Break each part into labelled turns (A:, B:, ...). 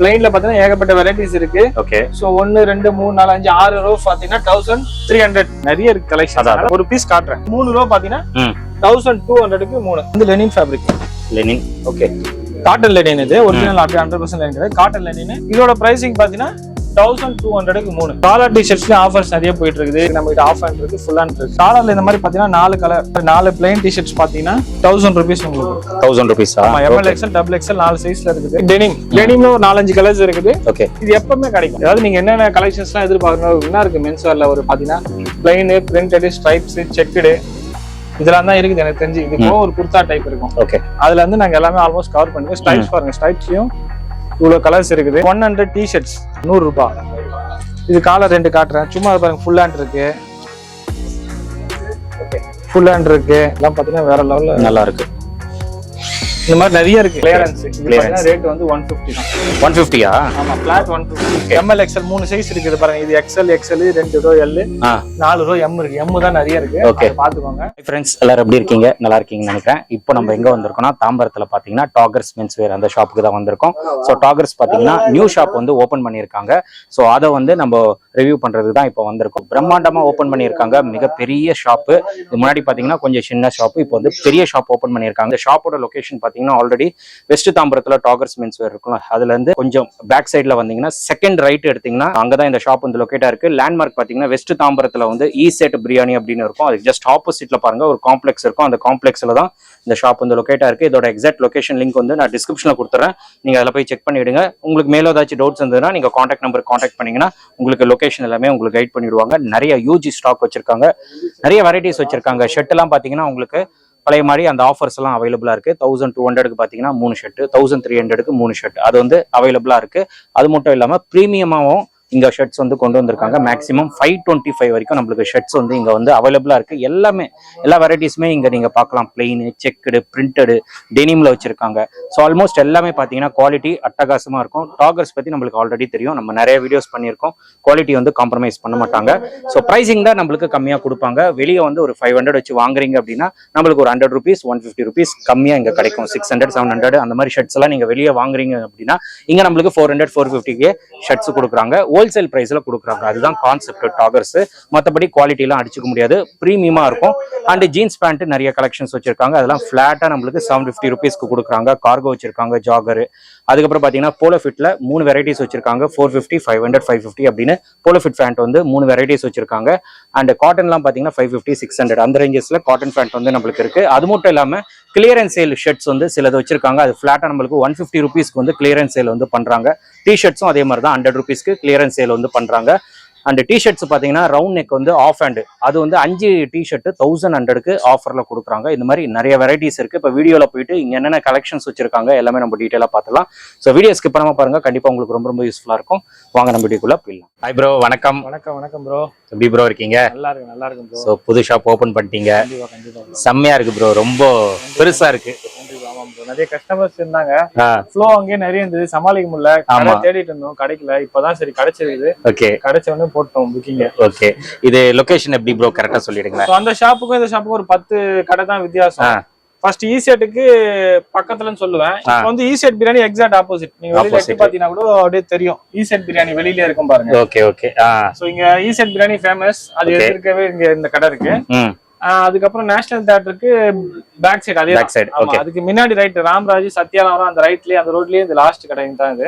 A: பிளைன்ல பாத்தீங்கன்னா ஏகப்பட்ட வெரைட்டிஸ் இருக்கு.
B: ஓகே
A: சோ ஒன்னு ரெண்டு மூணு நாலு அஞ்சு ஆறு ரோ பாத்தீங்கன்னா தௌசண்ட் த்ரீ ஹண்ட்ரட் நிறைய இருக்கு கலெக்ஷன். ஒரு பீஸ் காட்டுறேன். மூணு ரோ பாத்தீங்கன்னா தௌசண்ட் டூ ஹண்ட்ரடுக்கு மூணு. இது linen fabric
B: linen okay
A: cotton linen இது. Original hundred percent linen cotton linen இதோட பிரைசிங் பாத்தீங்கன்னா தௌசண்ட் டூ ஹண்ட்ரடுக்கு மூணு. காலர் டிஷர்ட்ஸ்லயும் ஆஃபர்ஸ் நிறைய போயிட்டு இருக்குது நம்ம கிட்ட ஆஃப் ஹேண்ட் இருக்கு ஃபுல் ஹேண்ட் இருக்கு காலர்ல இந்த மாதிரி பாத்தீங்கன்னா நாலு கலர் நாலு பிளைன் டிஷர்ட்ஸ் பாத்தீங்கன்னா தௌசண்ட் ருபீஸ் உங்களுக்கு.
B: தௌசண்ட் ருபீஸா
A: ஆமா எம்எல் எக்ஸ்எல் டபுள் எக்ஸ்எல் நாலு சைஸ்ல இருக்குது. டெனிம் டெனிம்ல ஒரு நாலஞ்சு கலர்ஸ் இருக்குது.
B: ஓகே
A: இது எப்பவுமே கிடைக்கும். அதாவது நீங்க என்னென்ன கலெக்ஷன்ஸ்லாம் எதிர்பார்க்கணும் என்ன இருக்கு. மென்ஸ் வேர்ல ஒரு பாத்தீங்கன்னா பிளைனு பிரிண்டடு ஸ்ட்ரைப்ஸ் செக்குடு இதெல்லாம் தான் இருக்குது எனக்கு தெரிஞ்சு. இது போக ஒரு குர்தா டைப் இருக்கும்.
B: ஓகே
A: அதுல இருந்து நாங்க எல்லாமே ஆல்மோஸ்ட் கவர் பண்ணுவோம் ஸ்ட்ரைப்ஸ் பாருங்க ஸ்ட்ரைப்ஸ்லயும் இவ்வளவு கலர்ஸ் இருக்குது. ஒன் ஹண்ட்ரட் டி ஷர்ட்ஸ் நூறு ரூபாய் இது காலர் ரெண்டு காட்டுறேன். சும்மா பாருங்க ஃபுல் ஹேண்ட் இருக்கு. ஃபுல் ஹேண்ட் இருக்கு. எல்லாம் பாத்தீங்கன்னா வேற லெவல்ல
B: நல்லா இருக்கு.
A: இந்த மாதிரி நிறைய இருக்கு. கிளியரன்ஸ். பாத்தீங்கன்னா ரேட் வந்து ஒன் ஃபிஃப்டி தான்.
B: ஒன் ஃபிஃப்டியா
A: ஆமா flat one fifty M L XL மூணு சைஸ் இருக்குது பாருங்க. இது எக்ஸ்எல் எக்ஸ்எல் ரெண்டு ரோ எல்
B: ஆ.
A: நாலு ரோ எம் இருக்கு. எம் தான் நிறைய இருக்கு. அதை பாத்துக்கோங்க
B: ஃப்ரெண்ட்ஸ் எல்லாரும் எப்படி இருக்கீங்க? நல்லா இருக்கீங்கன்னு நினைக்கிறேன். இப்போ நம்ம எங்க வந்திருக்கோம்னா தாம்பரத்துல பாத்தீங்கன்னா டாகர்ஸ் மென்ஸ் வேர் அந்த ஷாப்புக்கு தான் வந்திருக்கோம். ஸோ டாகர்ஸ் பாத்தீங்கன்னா நியூ ஷாப் வந்து ஓபன் பண்ணியிருக்காங்க. ஸோ அதை வந்து நம்ம ரிவ்யூ பண்றதுக்கு தான் இப்போ வந்திருக்கோம். பிரம்மாண்டமா ஓபன் பண்ணியிருக்காங்க. மிகப்பெரிய ஷாப்பு இது முன்னாடி பாத்தீங்கன்னா கொஞ்சம் சின்ன ஷாப்பு இப்போ வந்து பெரிய ஷாப் ஓபன் பண்ணியிருக்காங்க. இந்த ஷாப்போட லொகேஷன் பாத்தீங்கன்னா ஆல்ரெடி வெஸ்ட் தாம்பரத்துல டாகர்ஸ் மென்ஸ் வேர் இருக்கும் அதுல இருந்து கொஞ்சம் பேக் சைடில் வந்தீங்கன்னா செகண்ட் ரைட் எடுத்தீங்கன்னா அங்கதான் இந்த ஷாப் வந்து லொகேட்டா இருக்கு. லேண்ட்மார்க் பாத்தீங்கன்னா வெஸ்ட் தாம்பரத்துல வந்து ஈ செட் பிரியாணி அப்படின்னு இருக்கும். அதுக்கு ஜஸ்ட் ஆப்போசிட்ல பாருங்க ஒரு காம்ப்ளெக்ஸ் இருக்கும். அந்த காம்ப்ளெக்ஸில் தான் இந்த ஷாப் வந்து லொகேட்டா இருக்கு. இதோட எக்ஸாக்ட் லொகேஷன் லிங்க் வந்து நான் டிஸ்கிரிப்ஷனில் கொடுத்துறேன். நீங்க அதில் போய் செக் பண்ணிவிடுங்க உங்களுக்கு மேலே ஏதாச்சும் டவுட்ஸ் இருந்ததுன்னா நீங்க காண்டாக்ட் நம்பர் காண்டாக்ட் பண்ணீங்கன்னா உங்களுக்கு லொகேஷன் எல்லாமே உங்களுக்கு கைட் பண்ணிடுவாங்க. நிறைய யூஜி ஸ்டாக் வச்சிருக்காங்க. நிறைய வெரைட்டிஸ் வச்சிருக்காங்க. ஷெட் எல்லாம் பாத்தீங்கன்னா உங்களுக்கு பழைய மாதிரி அந்த ஆஃபர்ஸ் எல்லாம் அவைலபிளா இருக்கு. தௌசண்ட் டூ ஹண்ட்ரடுக்கு பாத்தீங்கன்னா மூணு ஷர்ட் தௌசண்ட் த்ரீ ஹண்ட்ரடுக்கு மூணு ஷர்ட் அது வந்து அவைலபிளா இருக்கு. அது மட்டும் இல்லாம ப்ரீமியமாவும் இங்க ஷர்ட்ஸ் வந்து கொண்டு வந்திருக்காங்க. மேக்ஸிமம் ஃபைவ் டுவெண்ட்டி ஃபைவ் வரைக்கும் நம்மளுக்கு ஷர்ட்ஸ் வந்து இங்கே வந்து அவைலபிளா இருக்கு. எல்லாமே எல்லா வெரைட்டிஸுமே இங்க நீங்க பார்க்கலாம். பிளெயின் செக்குடு பிரிண்டடு டெனிமில் வச்சுருக்காங்க. ஸோ ஆல்மோஸ்ட் எல்லாமே பார்த்தீங்கன்னா குவாலிட்டி அட்டகாசமா இருக்கும். டாகர்ஸ் பத்தி நம்மளுக்கு ஆல்ரெடி தெரியும். நம்ம நிறைய வீடியோஸ் பண்ணியிருக்கோம். குவாலிட்டி வந்து காம்ப்ரமைஸ் பண்ண மாட்டாங்க. ஸோ ப்ரைசிங் தான் நம்மளுக்கு கம்மியாக கொடுப்பாங்க. வெளியே வந்து ஒரு ஃபைவ் ஹண்ட்ரட் வச்சு வாங்குறீங்க அப்படின்னா நம்மளுக்கு ஒரு hundred rupees one fifty rupees கம்மியாக இங்கே கிடைக்கும். சிக்ஸ் ஹண்ட்ரட் செவன் ஹண்ட்ரட் அந்த மாதிரி ஷர்ட்ஸ் எல்லாம் நீங்க வெளியே வாங்குறீங்க அப்படின்னா இங்க நம்மளுக்கு ஃபோர் ஹண்ட்ரட் ஃபோர் ஃபிஃப்டிக்கு ஷர்ட்ஸ் கொடுக்குறாங்க. ஹோல்சேல் ப்ரைஸில் கொடுக்குறாங்க. அதுதான் கான்செப்ட் டாகர்ஸ் மற்றபடி குவாலிட்டிலாம் அடிச்சுக்க முடியாது. ப்ரீமியமாக இருக்கும். அண்ட் ஜீன்ஸ் பேண்ட்டு நிறைய கலெக்ஷன்ஸ் வச்சிருக்காங்க. அதெல்லாம் ஃப்ளாட்டாக நம்மளுக்கு செவன் ஃபிஃப்டி ருபீஸ்க்கு கொடுக்குறாங்க. கார்கோ வச்சிருக்காங்க ஜாகரு அதுக்கப்புறம் பார்த்தீங்கன்னா போலோ ஃபிட்டில் மூணு வெரைட்டிஸ் வச்சிருக்காங்க. Four fifty five hundred five fifty அப்படின்னு போலோ ஃபிட் பேண்ட் வந்து மூணு வெரைட்டிஸ் வச்சிருக்காங்க. அண்ட் காட்டன்லாம் பார்த்தீங்கன்னா ஃபைவ் ஃபிஃப்டி சிக்ஸ் ஹண்ட்ரட் அந்த ரேஞ்சஸில் காட்டன் ஃபேண்ட் வந்து நம்மளுக்கு இருக்குது அது மட்டும் இல்லாமல் கிளியரன்ஸ் சேல் ஷர்ட்ஸ் வந்து சிலது வச்சிருக்காங்க. அது ஃபிளாட்டாக நம்மளுக்கு ஒன் ஃபிஃப்டி ருபீஸ்க்கு வந்து கிளியரன்ஸ் சேல் வந்து பண்றாங்க. டிஷர்ட்ஸும் அதே மாதிரி தான் ஹண்ட்ரட் ருபீஸ்க்கு கிளியரன்ஸ் சேல் வந்து பண்றாங்க. அண்ட் டிஷர்ட்ஸ் பார்த்தீங்கன்னா ரவுண்ட் நெக் வந்து ஆஃப் ஹேண்டு அது வந்து அஞ்சு டிஷர்ட் தௌசண்ட் ஹண்ட்ரடுக்கு ஆஃபர்ல கொடுக்குறாங்க. இந்த மாதிரி நிறைய வெரைட்டிஸ் இருக்கு. இப்போ வீடியோவில் போயிட்டு இங்க என்னென்ன கலெக்ஷன்ஸ் வச்சிருக்காங்க எல்லாமே நம்ம டீட்டெயிலாக பார்த்துலாம் ஸோ வீடியோ ஸ்கிப் பண்ணாம பாருங்க. கண்டிப்பா உங்களுக்கு ரொம்ப ரொம்ப யூஸ்ஃபுல்லா இருக்கும். வாங்க நம்ம வீடியோக்குள்ள போயிடலாம். ஹாய் ப்ரோ வணக்கம்.
A: வணக்கம் வணக்கம் ப்ரோ
B: எப்படி ப்ரோ இருக்கீங்க?
A: நல்லா இருக்கு நல்லா இருக்கு ப்ரோ
B: ஸோ புது ஷாப் ஓப்பன் பண்ணிட்டீங்க.
A: கண்டிப்பா கண்டிப்பா bro.
B: செம்மையா இருக்கு ப்ரோ ரொம்ப பெருசா இருக்கு.
A: கண்டிப்பா ஆமா ப்ரோ நிறைய கஸ்டமர்ஸ் இருந்தாங்க. ஃப்ளோ அங்கேயே நிறைய இருந்தது. சமாளிக்க முடியல. கடை. தேடிட்டு இருந்தோம். கிடைக்கல. இப்பதான் சரி கிடைச்சிருக்குது.
B: ஓகே
A: கிடைச்ச உடனே போட்டோம் புக்கிங்
B: ஓகே இது லொகேஷன் எப்படி ப்ரோ கரெக்டா சொல்லிடுங்களேன்.
A: அந்த ஷாப்புக்கும் இந்த ஷாப்புக்கும் ஒரு பத்து கடை தான் வித்தியாசம். ஃபர்ஸ்ட் ஈசெட்டுக்கு பக்கத்துலன்னு சொல்லுவேன். இப்போ வந்து ஈசெட் பிரியாணி எக்ஸாக்ட் ஆப்போசிட் நீங்க வெளியில எட்டி. பாத்தீங்கன்னா கூட அப்படியே தெரியும். ஈசெட் பிரியாணி வெளியில இருக்கும் பாருங்க.
B: ஓகே ஓகே
A: சோ இங்க ஈசெட் பிரியாணி ஃபேமஸ் அது. எதிர்க்கவே இங்க இந்த கடை இருக்கு. அதுக்கப்புறம் நேஷனல் தியேட்டருக்கு பேக் சைடு அதே
B: side,
A: ஆமா
B: okay.
A: அதுக்கு முன்னாடி ரைட் ராம்ராஜ் சத்யானவரம் அந்த ரைட்லயே அந்த ரோட்லயே இந்த லாஸ்ட் கடை தான் இது.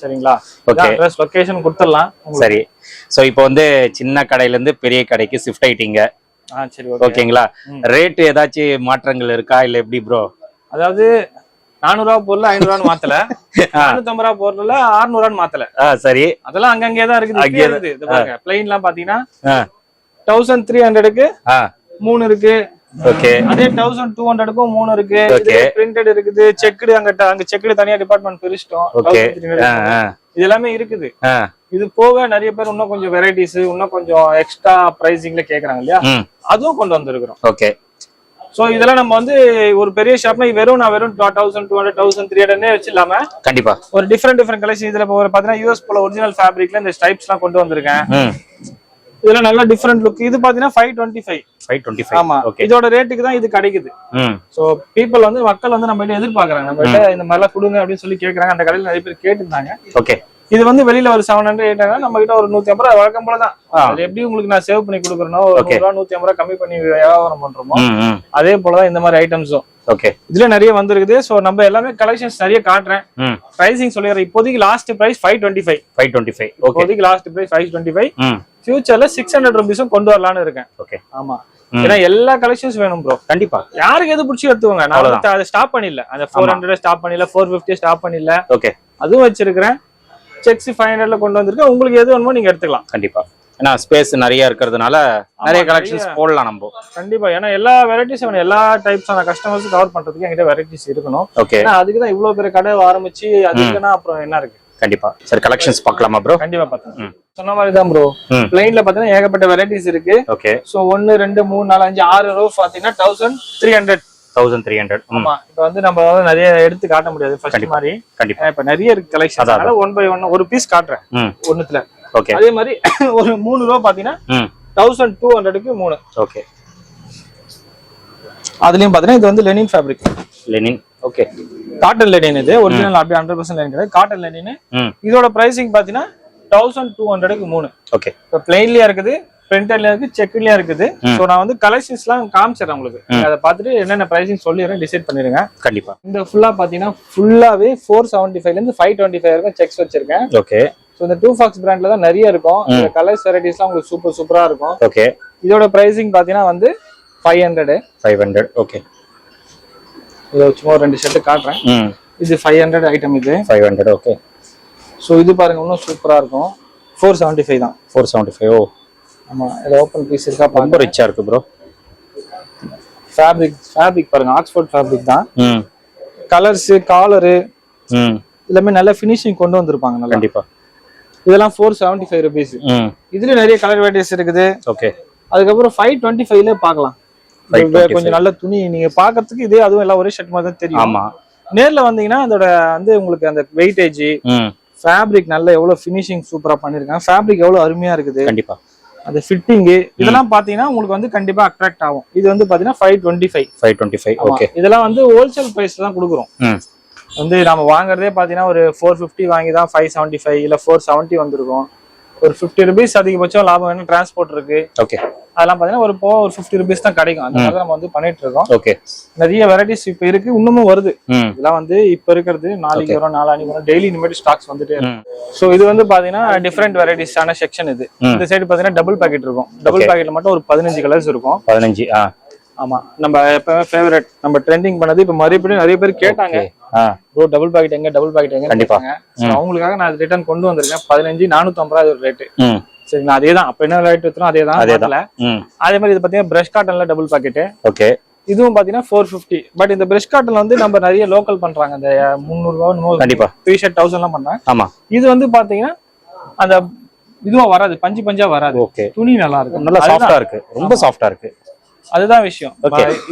A: சரிங்களா?
B: Okay.
A: அட்ரஸ் லொகேஷன் கொடுத்துடலாம்.
B: சரி. சோ இப்போ வந்து சின்ன கடையில இருந்து பெரிய கடைக்கு ஷிஃப்ட் ஆயிட்டீங்க.
A: ஓகே
B: ஓகேங்களா. ரேட் ஏதாச்சும் மாற்றங்கள் இருக்கா? இல்ல எப்படி ப்ரோ
A: அதாவது நானூறு ரூபா பொருள் ஐநூறு ரூபான்னு மாத்தல. நானூத்தம்பது ரூபா பொருள் அறுநூறு ரூபான்னு மாத்தல
B: சரி.
A: அதெல்லாம் அங்கங்கே தான் இருக்குது. பிளைன்லாம் பாத்தீங்கன்னா தௌசண்ட் த்ரீ ஹண்ட்ரடுக்கு மூணு இருக்கு.
B: ஓகே
A: அதே தௌசண்ட் டூ ஹண்ட்ரடுக்கும் மூணு இருக்கு. பிரிண்டட் இருக்குது. செக்குடு அங்க அங்க செக்குடு தனியா டிபார்ட்மெண்ட் பிரிச்சிட்டோம்.
B: ஓகே
A: 1300
B: ஆ ஆ.
A: இது எல்லாமே இருக்குது. இது போக நிறைய பேர் இன்னும் கொஞ்சம் வெரைட்டிஸ் இன்னும் கொஞ்சம் எக்ஸ்ட்ரா பிரைசிங்ல கேக்குறாங்க இல்லையா? அதுவும் கொண்டு வந்திருக்கிறோம்.
B: ஓகே
A: சோ இதெல்லாம் நம்ம வந்து ஒரு பெரிய ஷாப்னா வெறும் நான் வெறும் thousand two hundred thousand three ஹண்ட்ரட்னே வச்சு இல்லாம
B: கண்டிப்பா.
A: ஒரு டிஃப்ரெண்ட் டிஃப்ரெண்ட் கலெக்ஷன் இதுல ஒரு பாத்தீங்கன்னா யூஎஸ் போல ஒரிஜினல் ஃபேப்ரிக்ல இந்த ஸ்டைப்ஸ் எல்லாம் கொண்டு வந்திருக்கேன். இதுல நல்ல டிஃப்ரெண்ட் லுக் இது பாத்தீங்கன்னா five twenty five
B: five twenty five
A: ஆமா இதோட ரேட்டுக்கு தான் இது கிடைக்குது. சோ பீப்புள் வந்து மக்கள் வந்து நம்ம எதிர்பார்க்கறாங்க. நம்ம கிட்ட இந்த மாதிரிலாம் கொடுங்க அப்படின்னு சொல்லி கேக்குறாங்க. அந்த கடையில நிறைய பேர் கேட்டிருந்தாங்க.
B: ஓகே
A: இது வந்து வெளியில ஒரு செவன் ஹண்ட்ரட் எயிட் ஹண்ட்ரட் நம்ம கிட்ட ஒரு நூத்தி ஐம்பது ரூபா வழக்கம் போல தான் அது எப்படி உங்களுக்கு நான் சேவ் பண்ணி கொடுக்குறேனோ ஒரு ரூபா நூத்தி ஐம்பது ரூபா கம்மி பண்ணி வியாபாரம் பண்றோமோ அதே போலதான் இந்த மாதிரி ஐட்டம்ஸும்
B: ஓகே
A: இதுல நிறைய வந்திருக்குது. சோ நம்ம எல்லாமே கலெக்ஷன்ஸ் நிறைய காட்டுறேன். பிரைசிங் சொல்லிடுறேன். இப்போதைக்கு last price five twenty five
B: five twenty five okay
A: இப்போதைக்கு last price five twenty five ஃபியூச்சர்ல சிக்ஸ் ஹண்ட்ரட் ருபீஸும் கொண்டு வரலாம்னு இருக்கேன்.
B: ஓகே
A: ஆமா. ஏன்னா எல்லா கலெக்ஷன்ஸ் வேணும் ப்ரோ
B: கண்டிப்பா.
A: யாருக்கு எது பிடிச்சி எடுத்துக்கோங்க? நான் அதை ஸ்டாப் பண்ணிடல. அந்த ஃபோர் ஹண்ட்ரட் ஸ்டாப் பண்ணல ஃபோர் ஃபிஃப்டி ஸ்டாப் பண்ணல
B: ஓகே
A: அதுவும் வச்சிருக்கிறேன். செக்ஸ் ஃபைவ் ஹண்ட்ரட்ல கொண்டு வந்திருக்கேன். உங்களுக்கு எது வேணுமோ நீங்க எடுத்துக்கலாம்.
B: கண்டிப்பா. ஏன்னா ஸ்பேஸ் நிறைய இருக்கிறதுனால நிறைய கலெக்ஷன்ஸ் போடலாம் நம்ம.
A: கண்டிப்பா. ஏன்னா எல்லா வெரைட்டிஸ் வேணும். எல்லா டைப்ஸான கஸ்டமர்ஸ் கவர் பண்றதுக்கு என்கிட்ட வெரைட்டிஸ் இருக்கணும்.
B: ஓகே
A: அதுக்கு தான் இவ்வளவு பெரிய கடை ஆரம்பிச்சு அது இல்லைன்னா அப்புறம் என்ன இருக்கு?
B: கண்டிப்பா. சரி கலெக்ஷன்ஸ் பார்க்கலாமா ப்ரோ
A: கண்டிப்பா பார்த்தேன்
B: ம்.
A: சொன்ன மாதிரி தான் ப்ரோ. பிளைன்ல பாத்தீங்கன்னா ஏகப்பட்ட வெரைட்டிஸ் இருக்கு.
B: ஓகே
A: சோ ஒன்னு ரெண்டு மூணு நாலு அஞ்சு ஆறு ரோ பாத்தீங்கன்னா thousand three hundred
B: thousand three hundred
A: ஆமா. இப்ப வந்து நம்ம வந்து நிறைய எடுத்து காட்ட முடியாது. ஃபர்ஸ்ட்
B: கண்டிப்பா.
A: மாதிரி.
B: கண்டிப்பா.
A: ஏன்னா இப்ப நிறைய இருக்கு கலெக்ஷன்
B: அதான்,
A: அதனால ஒன் பை ஒன் ஒரு பீஸ் காட்டுறேன்
B: ம்.
A: ஒண்ணுத்துல.
B: ஓகே
A: அதே மாதிரி ஒரு மூணு ரூபா பாத்தீங்கன்னா தௌசண்ட் டூ ஹண்ட்ரடுக்கு மூணு.
B: ஓகே
A: அதுலயும் பாத்தீங்கன்னா இது வந்து linen fabric
B: linen okay
A: cotton linen இது ஒரிஜினல் அப்படியே ஹண்ட்ரட் பர்சன்ட் லெனின் கிடையாது. காட்டன் லெனின் இதோட பிரைசிங் பாத்தீங்கன்னா தௌசண்ட் டூ ஹண்ட்ரடுக்கு மூணு.
B: ஓகே
A: இப்போ பிளெயின்லயா இருக்குது பிரிண்டர்லயா இருக்கு செக்லயா இருக்குது. சோ நான் வந்து கலெக்ஷன்ஸ் எல்லாம் காமிச்சிடறேன் உங்களுக்கு. அதை பார்த்துட்டு என்னென்ன பிரைசிங் சொல்லிடுறேன் டிசைட் பண்ணிடுங்க.
B: கண்டிப்பா.
A: இந்த ஃபுல்லா பாத்தீங்கன்னா ஃபுல்லாவே ஃபோர் செவன்டி ஃபைவ்ல இருந்து ஃபைவ் டுவெண்ட்டி ஃபைவ் வரைக்கும் செக்ஸ் வச்சிருக்கேன்.
B: ஓகே
A: ஸோ இந்த டூ ஃபாக்ஸ் பிராண்ட்ல தான் நிறைய இருக்கும். இந்த கலர்ஸ் வெரைட்டிஸ்லாம் உங்களுக்கு சூப்பர் சூப்பரா இருக்கும்.
B: ஓகே
A: இதோட பிரைசிங் பாத்தீங்கன்னா வந்து five hundred
B: five hundred okay
A: இதை சும்மா ரெண்டு ஷர்ட் காட்டுறேன். இது ஃபைவ் ஹண்ட்ரட் ஐட்டம் இது.
B: ஃபைவ் ஹண்ட்ரட் ஓகே
A: ஸோ இது பாருங்க இன்னும் சூப்பரா இருக்கும். ஃபோர் செவன்டி ஃபைவ் தான்.
B: ஃபோர் செவன்ட்டி ஃபைவ் ஓ
A: ஆமா இதுல ஓப்பன் பீஸ் இருக்கா
B: ரொம்ப ரிச்சா இருக்கு ப்ரோ
A: ஃபேப்ரிக் ஃபேப்ரிக் பாருங்க ஆக்ஸ்போர்ட் ஃபேப்ரிக் தான். கலர்ஸ் காலரு எல்லாமே நல்ல ஃபினிஷிங் கொண்டு வந்திருப்பாங்க நல்லா.
B: கண்டிப்பா.
A: இதெல்லாம் ஃபோர் செவன்டி ஃபைவ் ருபீஸ் இதுல நிறைய கலர் வெரைட்டிஸ் இருக்குது.
B: ஓகே
A: அதுக்கப்புறம் ஃபைவ் டுவெண்ட்டி ஃபைவ்ல பார்க்கலாம்.
B: 525.
A: கொஞ்சம் நல்ல துணி நீங்க பாக்குறதுக்கு இதே அதுவும் எல்லாம் ஒரே ஷர்ட் மாதிரி தான் தெரியும்.
B: ஆமா.
A: நேர்ல வந்தீங்கன்னா அதோட வந்து உங்களுக்கு அந்த வெயிட்டேஜ் ஃபேப்ரிக் நல்ல எவ்வளவு ஃபினிஷிங் சூப்பரா பண்ணிருக்காங்க. ஃபேப்ரிக் எவ்வளவு அருமையா இருக்குது.
B: கண்டிப்பா.
A: அந்த ஃபிட்டிங் இதெல்லாம் பாத்தீங்கன்னா உங்களுக்கு வந்து கண்டிப்பா அட்ராக்ட் ஆகும். இது வந்து பாத்தீங்கன்னா five twenty five
B: five twenty five okay
A: இதெல்லாம் வந்து ஹோல்சேல் பிரைஸ் தான் கொடுக்குறோம். வந்து நம்ம வாங்குறதே பாத்தீங்கன்னா ஒரு ஃபோர் ஃபிஃப்டி வாங்கி தான் ஃபைவ் செவன்ட்டி ஃபைவ் இல்ல ஃபோர் செவன்ட்டி வந்திருக்கும். ஒரு ஃபிஃப்டி ருபீஸ் அதிகபட்சம் லாபம் வேணும் டிரான்ஸ்போர்ட் இருக்கு.
B: ஓகே
A: அதெல்லாம் பாத்தீங்கன்னா ஒரு போ ஒரு ஃபிஃப்டி ருபீஸ் தான் கிடைக்கும். அந்த மாதிரி நம்ம வந்து பண்ணிட்டு இருக்கோம்.
B: ஓகே
A: நிறைய வெரைட்டிஸ் இப்ப இருக்கு இன்னமும் வருது. இதெல்லாம் வந்து இப்ப இருக்கிறது நாளைக்கு வரும் நாளானிக்கு வரும். டெய்லி இனிமேல் ஸ்டாக்ஸ் வந்துட்டே இருக்கும் சோ இது வந்து பாத்தீங்கன்னா டிஃப்ரெண்ட் வெரைட்டிஸான செக்ஷன் இது. இந்த சைடு பாத்தீங்கன்னா டபுள் பாக்கெட் இருக்கும். டபுள் பாக்கெட்ல மட்டும் ஒரு பதினஞ்சு கலர்ஸ் இருக்கும்.
B: பதினஞ்சு
A: ஆமா. நம்ம எப்பவுமே ஃபேவரட் நம்ம ட்ரெண்டிங் பண்ணது இப்ப மறுபடியும் நிறைய பேர் கேட்டாங்க. ப்ரோ டபுள் பாக்கெட் எங்க டபுள் பாக்கெட் எங்க
B: கண்டிப்பா.
A: அவங்களுக்காக நான் ரிட்டர்ன் கொண்டு வந்திருக்கேன். பதினஞ்சு நானூத்தி ஐம்பது ரூபாய் ஒரு ரேட்டு
B: ம்.
A: சரி நான் அதே தான் அப்ப என்ன ரேட் வித்துறோம் அதே தான்.
B: ம்.
A: அதே மாதிரி இது பாத்தீங்கன்னா பிரஷ் காட்டன்ல டபுள் பாக்கெட்
B: ஓகே
A: இதுவும் பாத்தீங்கன்னா ஃபோர் ஃபிஃப்டி பட் இந்த பிரஷ் காட்டன்ல வந்து நம்ம நிறைய லோக்கல் பண்றாங்க. இந்த முந்நூறு ரூபாய்
B: கண்டிப்பா.
A: த்ரீ ஷர்ட் தௌசண்ட் எல்லாம் பண்றாங்க.
B: ஆமா.
A: இது வந்து பாத்தீங்கன்னா அந்த இதுவா வராது. பஞ்சு பஞ்சா வராது.
B: ஓகே
A: துணி நல்லா இருக்கும்.
B: நல்லா சாஃப்டா இருக்கு. ரொம்ப சாஃப்டா இருக்கு.
A: அதுதான் விஷயம்.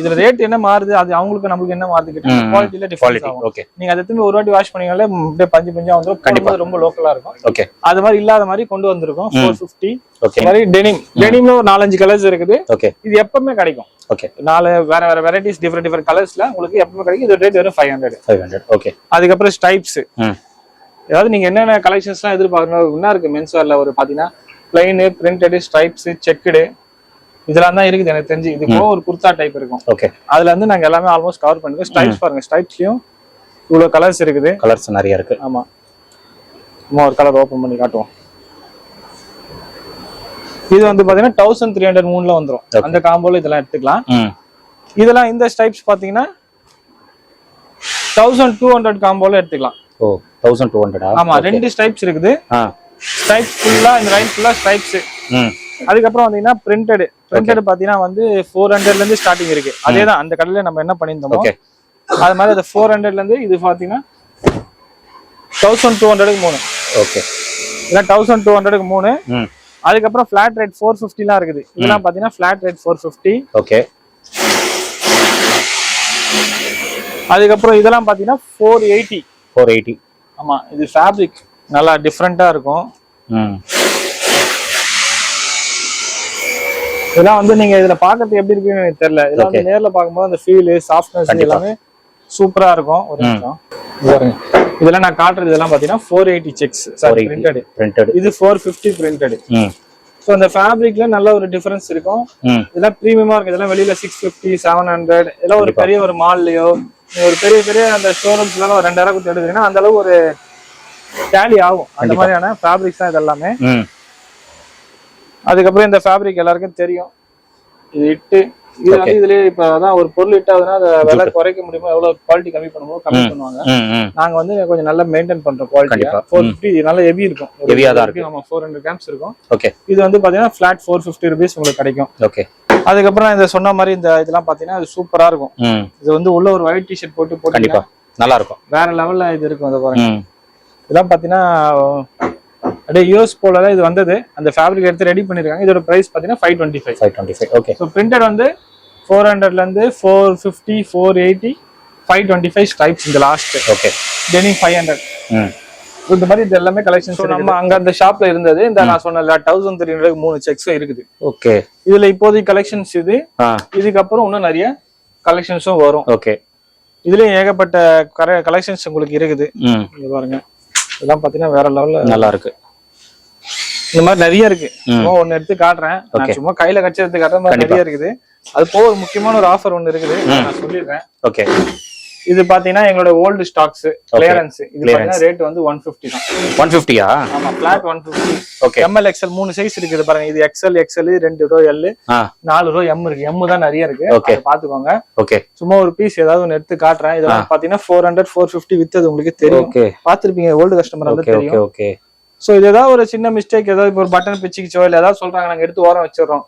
A: இதுல ரேட் என்ன மாறுது அது அவங்களுக்கு நமக்கு என்ன மாறுது. குவாலிட்டியில ஆகும்.
B: ஓகே
A: நீங்க அதை திரும்பி ஒரு வாட்டி வாஷ் பண்ணீங்களே அப்படியே பஞ்சு பஞ்சா வந்துரும்
B: கண்டிப்பா.
A: ரொம்ப லோக்கலா இருக்கும்.
B: ஓகே
A: அது மாதிரி இல்லாத மாதிரி கொண்டு வந்திருக்கோம். ஃபோர் ஃபிஃப்டி மாதிரி டெனிம் டெனிம்ல ஒரு நாலஞ்சு கலர்ஸ் இருக்குது.
B: ஓகே
A: இது எப்பவுமே கிடைக்கும்.
B: ஓகே
A: நாலு வேற வேற வெரைட்டிஸ் டிஃப்ரெண்ட் டிஃப்ரெண்ட் கலர்ஸ்ல உங்களுக்கு எப்பவுமே கிடைக்கும். இது ரேட் வெறும் five hundred
B: five hundred okay
A: அதுக்கப்புறம் ஸ்டைப்ஸ்
B: ம்.
A: ஏதாவது நீங்க என்னென்ன கலெக்ஷன்ஸ்லாம் எதிர்பார்க்கணும் என்ன இருக்கு மென்ஸ் வேர்ல ஒரு பாத்தீங்கன்னா பிளைனு பிரிண்டடு ஸ்ட்ரைப்ஸ் செக்குடு இதெல்லாம் தான் இருக்குது எனக்கு தெரிஞ்சு. இது ஒரு குர்தா டைப் இருக்கும்.
B: ஓகே
A: அதுல இருந்து நாங்க எல்லாமே ஆல்மோஸ்ட் கவர் பண்ணிருக்கோம். ஸ்டைப்ஸ் பாருங்க ஸ்டைப்ஸ்லயும் இவ்வளவு கலர்ஸ் இருக்குது.
B: கலர்ஸ் நிறைய இருக்கு.
A: ஆமா. சும்மா ஒரு கலர் ஓபன் பண்ணி காட்டுவோம். இது வந்து பாத்தீங்கன்னா தௌசண்ட் த்ரீ ஹண்ட்ரட் மூணுல வந்துரும். அந்த காம்போல இதெல்லாம் எடுத்துக்கலாம். இதெல்லாம் இந்த ஸ்டைப்ஸ் பாத்தீங்கன்னா தௌசண்ட் டூ ஹண்ட்ரட் காம்போல எடுத்துக்கலாம்.
B: ஓ தௌசண்ட் டூ ஹண்ட்ரடா
A: ஆமா ரெண்டு ஸ்டைப்ஸ் இருக்குது. ஸ்டைப்ஸ் ஃபுல்லா இந்த லைன் ஃபுல்லா ஸ்டைப்ஸ் அதுக்கப்புறம் வந்தீங்கன்னா பிரிண்டட் பிரிண்டட் பாத்தீங்கன்னா வந்து ஃபோர் ஹண்ட்ரட்ல இருந்து ஸ்டார்டிங் இருக்கு. அதே தான் அந்த கடையில நம்ம என்ன பண்ணியிருந்தோமோ
B: ஓகே
A: அது மாதிரி அது ஃபோர் ஹண்ட்ரட்ல இருந்து இது பாத்தீங்கன்னா தௌசண்ட் டூ ஹண்ட்ரடுக்கு மூணு.
B: ஓகே
A: இல்லை தௌசண்ட் டூ ஹண்ட்ரடுக்கு மூணு. அதுக்கப்புறம் ஃபிளாட் ரேட் ஃபோர் ஃபிஃப்டிலாம் இருக்குது. இதெல்லாம் பாத்தீங்கன்னா flat rate four fifty
B: okay
A: அதுக்கப்புறம் இதெல்லாம் பாத்தீங்கன்னா ஃபோர் எயிட்டி
B: ஃபோர் எயிட்டி
A: ஆமா இது ஃபேப்ரிக் நல்லா டிஃப்ரெண்டா இருக்கும். இதெல்லாம் வந்து நீங்க இதுல பாக்கிறதுக்கு எப்படி இருக்குன்னு எனக்கு தெரியல. இதெல்லாம் வந்து நேர்ல பார்க்கும்போது அந்த ஃபீல் சாஃப்ட்னஸ். எல்லாமே சூப்பரா இருக்கும். ஒரு நிமிஷம். இதெல்லாம் நான் காட்டுறது இதெல்லாம் பாத்தீங்கன்னா four eighty checks sorry printed
B: printed
A: இது ஃபோர் ஃபிஃப்டி பிரிண்டட் ஸோ அந்த ஃபேப்ரிக்ல நல்ல ஒரு டிஃபரன்ஸ் இருக்கும். இதெல்லாம் ப்ரீமியமா இருக்கும் இதெல்லாம் வெளியில சிக்ஸ் ஃபிஃப்டி செவன் ஹண்ட்ரட் இதெல்லாம் ஒரு பெரிய ஒரு மால்லயோ ஒரு பெரிய பெரிய அந்த ஷோரூம்ஸ்ல ஒரு ரெண்டாயிரம் கொடுத்து எடுத்தீங்கன்னா அந்த அளவு ஒரு டேலி ஆகும். அந்த மாதிரியான ஃபேப்ரிக்ஸ் தான் இது எல்லாமே
B: ம்.
A: அதுக்கப்புறம் இந்த ஃபேப்ரிக் எல்லாருக்கும் தெரியும். இது இட்டு இது வந்து இதுலயே இப்ப அதான் ஒரு பொருள் இட்டாதுன்னா அதை விலை குறைக்க முடியுமோ எவ்வளவு குவாலிட்டி கம்மி பண்ணுமோ கம்மி பண்ணுவாங்க. நாங்க வந்து கொஞ்சம் நல்லா மெயின்டைன் பண்றோம் குவாலிட்டி. ஃபோர் ஃபிஃப்டி நல்லா ஹெவி இருக்கும்.
B: தான் இருக்கு.
A: ஆமா ஃபோர் ஹண்ட்ரட் கிராம்ஸ் இருக்கும்.
B: ஓகே
A: இது வந்து பாத்தீங்கன்னா ஃபிளாட் ஃபோர் ஃபிஃப்டி ருபீஸ் உங்களுக்கு கிடைக்கும்.
B: ஓகே
A: அதுக்கப்புறம் இந்த சொன்ன மாதிரி இந்த இதெல்லாம் பாத்தீங்கன்னா இது சூப்பரா இருக்கும். இது வந்து உள்ள ஒரு ஒயிட் டிஷர்ட் போட்டு போட்டு
B: நல்லா இருக்கும்.
A: வேற லெவல்ல இது இருக்கும் அதை பாருங்க. இதெல்லாம் பாத்தீங்கன்னா அப்படியே யூஎஸ் போல இது வந்தது. அந்த ஃபேப்ரிக் எடுத்து ரெடி பண்ணிருக்காங்க. இதோட பிரைஸ் பாத்தீங்கன்னா five twenty five
B: five twenty five okay
A: so printed வந்து ஃபோர் ஹண்ட்ரட்ல இருந்து four fifty four eighty five twenty five stripes இந்த last
B: okay
A: denim five hundred இந்த மாதிரி இது எல்லாமே கலெக்ஷன் நம்ம அங்க அந்த ஷாப்ல இருந்தது. இந்த நான் சொன்ன தௌசண்ட் த்ரீ ஹண்ட்ரட் மூணு செக்ஸும் இருக்குது.
B: ஓகே
A: இதுல இப்போதைக்கு கலெக்ஷன்ஸ் இது. இதுக்கப்புறம் இன்னும் நிறைய கலெக்ஷன்ஸும் வரும்.
B: ஓகே
A: இதுலயும் ஏகப்பட்ட கலெக்ஷன்ஸ் உங்களுக்கு இருக்குது. பாருங்க. இதெல்லாம் பாத்தீங்கன்னா வேற லெவல்ல
B: நல்லா இருக்கு.
A: இந்த மாதிரி நிறைய இருக்கு. சும்மா ஒன்னு எடுத்து காட்டுறேன். நான் சும்மா கையில கட்சி எடுத்து காட்டுற மாதிரி நிறைய இருக்குது. அது போக ஒரு முக்கியமான ஒரு ஆஃபர் ஒன்னு இருக்குது. அதை நான் சொல்லிடுறேன்.
B: ஓகே.
A: இது பாத்தீங்கன்னா எங்களோட ஓல்டு ஸ்டாக்ஸ் கிளியரன்ஸ் இது பாத்தீங்கன்னா ரேட் வந்து ஒன் பிப்டி தான்.
B: ஒன் ஃபிஃப்டியா
A: ஆமா flat one fifty
B: okay.
A: M L XL மூணு சைஸ் இருக்குது பாருங்க. இது எக்ஸ்எல் எக்ஸ்எல் ரெண்டு ரோ எல் நாலு ரோ எம் இருக்கு. எம் தான் நிறைய இருக்கு. அதை பாத்துக்கோங்க
B: ஓகே.
A: சும்மா ஒரு பீஸ் ஏதாவது ஒன்னு எடுத்து காட்டுறேன். இது பாத்தீங்கன்னா ஃபோர் ஹண்ட்ரட் ஃபோர் பிப்டி வித்தது உங்களுக்கு தெரியும்.
B: ஓகே.
A: பாத்திருப்பீங்க ஓல்டு கஸ்டமர் வந்து
B: ஓகே
A: தெரியும்.
B: ஓகே.
A: சோ இது ஏதாவது ஒரு சின்ன மிஸ்டேக் ஏதாவது ஒரு பட்டன் பிச்சுக்கிச்சோ இல்ல ஏதாவது சொல்றாங்க நாங்க எடுத்து ஓரம் வச்சிடுறோம்.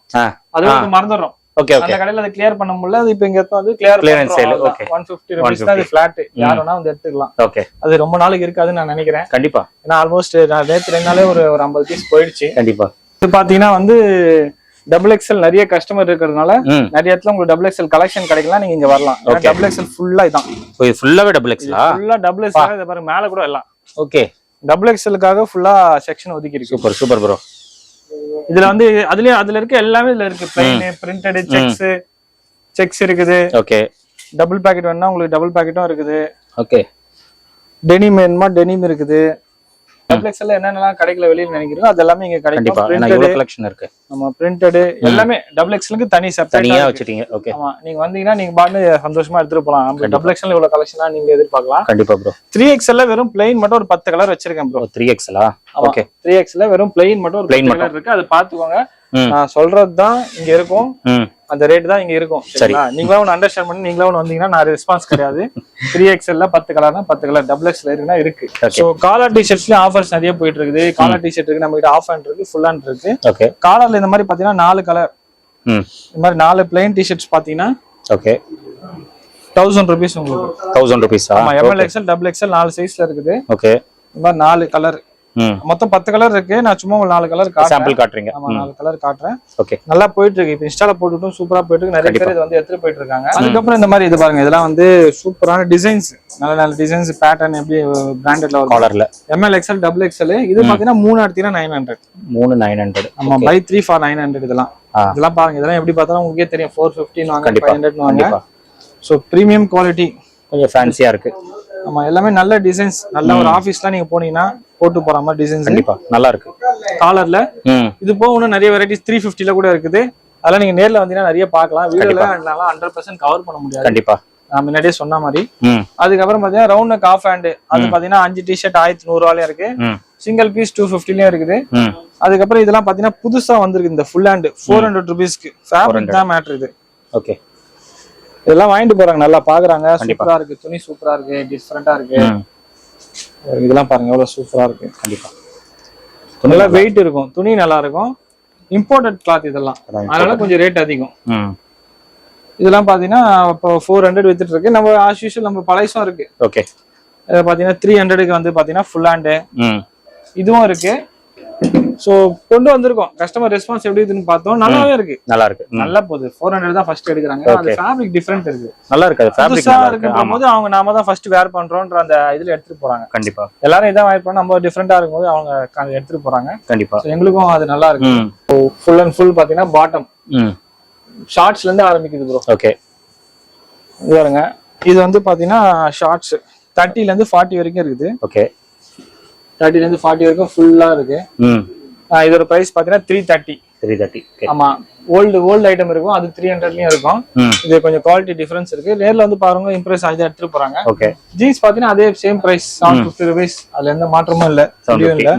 A: அது வந்து மறந்துடுறோம்.
B: ஓகே ஓகே
A: அந்த கடையில அதை கிளியர் பண்ண முடியல. அது இப்ப இங்க வந்து clear
B: sale, okay.
A: One fifty rupees தான் அது பிளாட் யார் வேணா வந்து எடுத்துக்கலாம்.
B: ஓகே
A: அது ரொம்ப நாளைக்கு இருக்காதுன்னு நான் நினைக்கிறேன்.
B: கண்டிப்பா.
A: ஏன்னா ஆல்மோஸ்ட் நான் நேற்று ரெண்டு நாளே ஒரு ஒரு ஐம்பது பீஸ் போயிடுச்சு.
B: கண்டிப்பா.
A: இது பாத்தீங்கன்னா வந்து டபுள் எக்ஸ்எல் நிறைய கஸ்டமர் இருக்கிறதுனால நிறைய இடத்துல உங்களுக்கு டபுள் எக்ஸ்எல் கலெக்ஷன் கிடைக்கலாம் நீங்க இங்க வரலாம். டபுள் எக்ஸ்எல் ஃபுல்லா இதான்.
B: ஃபுல்லாவே டபுள் எக்ஸ்லா
A: ஃபுல்லா டபுள் எக்ஸ்எல் இதை பாருங்க மேல கூட எல்லாம்.
B: ஓகே
A: டபுள் எக்ஸ்எலுக்காக ஃபுல்லா செக்ஷன் ஒதுக்கி இருக்கு
B: சூப்பர் சூப்பர் ப்ரோ
A: இதுல வந்து அதுலயே அதுல இருக்க எல்லாமே இதுல இருக்கு. பிளைன் பிரிண்டட் செக்ஸ் செக்ஸ் இருக்குது.
B: ஓகே
A: டபுள் பாக்கெட் வேணா உங்களுக்கு டபுள் பாக்கெட்டும் இருக்குது.
B: ஓகே
A: டெனிம் வேணுமா? டெனிம் இருக்குது. டபுள் எக்ஸ்எல் என்னென்னலாம் கிடைக்கல வெளியில நினைக்கிறீங்களோ அது எல்லாமே இங்க
B: கண்டிப்பா.
A: கிடைக்கும் பிரிண்டட்
B: இவ்வளவு கலெக்ஷன் இருக்கு.
A: நம்ம பிரிண்டட் எல்லாமே டபுள் எக்ஸ்எலுக்கு தனி
B: தனியா
A: செப்பரேட்
B: வச்சிட்டீங்க. ஓகே
A: ஆமா நீங்க வந்தீங்கன்னா நீங்க பாட்டு சந்தோஷமா எடுத்துட்டு போலாம். நம்ம டபுள் எக்ஸ்எல் இவ்வளவு கலெக்ஷனா நீங்க எதிர்பார்க்கலாம்.
B: கண்டிப்பா ப்ரோ
A: த்ரீ எக்ஸ்எல்ல வெறும் பிளைன் மட்டும் ஒரு பத்து கலர் வச்சிருக்கேன் ப்ரோ
B: த்ரீ எக்ஸ்லா ஓகே
A: த்ரீ எக்ஸ்ல வெறும் பிளைன் மட்டும் ஒரு பத்து கலர் இருக்கு. அது பாத்துக்கோங்க நான் சொல்றது தான் இங்க இருக்கும். அந்த ரேட் தான் இங்க இருக்கும் சரிங்களா? நீங்களா ஒன்று அண்டர்ஸ்டாண்ட் பண்ணி நீங்களா ஒன்று வந்தீங்கன்னா நான் ரெஸ்பான்ஸ் கிடையாது. த்ரீ எக்ஸ்எல்ல பத்து கலர்னா பத்து கலர் டபுள் எக்ஸ்எல் இருக்குன்னா இருக்கு. ஸோ காலர் டிஷர்ட்ஸ்லயும் ஆஃபர்ஸ் நிறைய போயிட்டு இருக்குது. காலர் டிஷர்ட் இருக்கு நம்ம கிட்ட ஆஃப் ஹேண்ட் இருக்கு ஃபுல் ஹேண்ட் இருக்கு.
B: ஓகே
A: காலர்ல இந்த மாதிரி பாத்தீங்கன்னா நாலு கலர்
B: ம்.
A: இந்த மாதிரி நாலு பிளைன் டிஷர்ட்ஸ் பாத்தீங்கன்னா
B: ஓகே
A: தௌசண்ட் ருபீஸ் உங்களுக்கு.
B: தௌசண்ட் ருபீஸா
A: ஆமா எம்எல் எக்ஸ்எல் டபுள் எக்ஸ்எல் நாலு சைஸ்ல இருக்குது.
B: ஓகே
A: இந்த மாதிரி நாலு கலர் மொத்தம் பத்து கலர் இருக்கு. நான் சும்மா ஒரு நாலு கலர்
B: சாம்பிள் காட்டுறீங்க.
A: ஆமா நாலு கலர் காட்டுறேன்.
B: ஓகே
A: நல்லா போயிட்டு இருக்கு. இப்போ இன்ஸ்டால போட்டுட்டும் சூப்பரா போயிட்டு இருக்கு. நிறைய பேர் இது வந்து எடுத்துட்டு போயிட்டு இருக்காங்க. அதுக்கப்புறம் இந்த மாதிரி இது பாருங்க. இதெல்லாம் வந்து சூப்பரான டிசைன்ஸ் நல்ல நல்ல டிசைன்ஸ் பேட்டர்ன் எப்படி பிராண்டட்ல வரும்
B: காலர்ல
A: M L XL double XL இது பாத்தீங்கன்னா மூணு எடுத்தீங்கன்னா நைன் ஹண்ட்ரட்.
B: மூணு நைன் ஹண்ட்ரட்.
A: ஆமா by three for nine hundred இதெல்லாம். இதெல்லாம் பாருங்க. இதெல்லாம் எப்படி பார்த்தாலும் உங்களுக்கே தெரியும். ஃபோர் ஃபிஃப்டின் வாங்க ஃபைவ் ஹண்ட்ரட் வாங்க. ஸோ ப்ரீமியம் குவாலிட்டி
B: கொஞ்சம் ஃபேன்சியா இருக்கு.
A: ஆமா எல்லாமே நல்ல டிசைன்ஸ் நல்ல ஒரு ஆஃபீஸ்லாம் நீங்க போனீங்கன்னா போட்டு போற மாதிரி டிசைன்ஸ்
B: கண்டிப்பா. நல்லா இருக்கு.
A: காலர்ல இது போக இன்னும் நிறைய வெரைட்டிஸ் த்ரீ ஃபிஃப்டில கூட இருக்குது. அதெல்லாம் நீங்க நேர்ல வந்தீங்கன்னா நிறைய பார்க்கலாம். வீடியோல என்னால ஹண்ட்ரட் பர்சன்ட் கவர் பண்ண முடியாது.
B: கண்டிப்பா.
A: நான் முன்னாடியே சொன்ன மாதிரி. அதுக்கப்புறம் பாத்தீங்கன்னா ரவுண்ட் நெக் ஆஃப் ஹேண்ட் அது பாத்தீங்கன்னா அஞ்சு டிஷர்ட் ஆயிரத்தி நூறுவாலையும் இருக்கு.
B: ம்.
A: சிங்கிள் பீஸ் டூ ஃபிஃப்டிலயும் இருக்குது. அதுக்கப்புறம் இதெல்லாம் பாத்தீங்கன்னா புதுசா வந்திருக்கு இந்த ஃபுல் ஹேண்ட் ஃபோர் ஹண்ட்ரட் ருபீஸ்க்கு ஃபேப்ரிக் தான் மேட்ரு இது.
B: ஓகே
A: இதெல்லாம் வாங்கிட்டு போறாங்க. நல்லா பாக்குறாங்க. சூப்பரா இருக்கு. துணி சூப்பரா இருக்கு. டிஃப்ரெண்டா இருக்கு. இதெல்லாம் பாருங்க எவ்வளவு சூப்பரா இருக்கு.
B: கண்டிப்பா.
A: நல்லா வெயிட் இருக்கும். துணி நல்லா இருக்கும். இம்போர்ட்டட் கிளாத் இதெல்லாம்.
B: அதான்
A: அதனால கொஞ்சம் ரேட் அதிகம். இதெல்லாம் பாத்தீங்கன்னா இப்போ ஃபோர் ஹண்ட்ரட் வித்துட்டு இருக்கு. நம்ம ஆஸ் யூஷுவல் நம்ம பழையசும் இருக்கு.
B: ஓகே
A: இது பாத்தீங்கன்னா த்ரீ ஹண்ட்ரடுக்கு வந்து பாத்தீங்கன்னா ஃபுல் ஹேண்டு இதுவும் இருக்கு. சோ கொண்டு வந்திருக்கோம். கஸ்டமர் ரெஸ்பான்ஸ் எப்படி இருக்குன்னு பார்த்தோம். நல்லாவே இருக்கு.
B: நல்லா இருக்கு.
A: நல்லா போகுது. ஃபோர் ஹண்ட்ரட் தான் ஃபர்ஸ்ட் எடுக்கிறாங்க. அந்த ஃபேப்ரிக் டிஃப்ரெண்ட் இருக்கு.
B: நல்லா இருக்கு. ஃபேப்ரிக் நல்லா இருக்கு.
A: போது அவங்க நாம தான் ஃபர்ஸ்ட் வேர் பண்றோம்ன்ற அந்த இதுல எடுத்துட்டு போறாங்க.
B: கண்டிப்பா.
A: எல்லாரும் இதான் வேர் பண்ணா நம்ம டிஃப்ரெண்டா இருக்கும்போது அவங்க எடுத்துட்டு போறாங்க.
B: கண்டிப்பா.
A: எங்களுக்கும் அது நல்லா இருக்கு. ஃபுல் அண்ட் ஃபுல் பாத்தீங்கன்னா பாட்டம் ஷார்ட்ஸ்ல இருந்து ஆரம்பிக்குது ப்ரோ
B: ஓகே
A: இது பாருங்க. இது வந்து பாத்தீங்கன்னா ஷார்ட்ஸ் தேர்ட்டில இருந்து ஃபார்ட்டி வரைக்கும் இருக்குது.
B: ஓகே
A: தேர்ட்டில இருந்து ஃபார்ட்டி வரைக்கும் ஃபுல்லா இருக்கு. இதோட பிரைஸ் பாத்தீங்கன்னா த்ரீ தேர்ட்டி
B: த்ரீ தேர்ட்டி
A: ஆமா. ஓல்டு ஓல்டு ஐட்டம் இருக்கும். அது த்ரீ ஹண்ட்ரட்லயும் இருக்கும். இது கொஞ்சம் குவாலிட்டி டிஃபரன்ஸ் இருக்கு. நேர்ல வந்து பாருங்க இம்ப்ரெஸ் ஆகி தான் எடுத்துட்டு போறாங்க.
B: ஓகே
A: ஜீன்ஸ் பாத்தீங்கன்னா அதே same price seven fifty rupees அதுல எந்த மாற்றமும் இல்ல. இல்ல.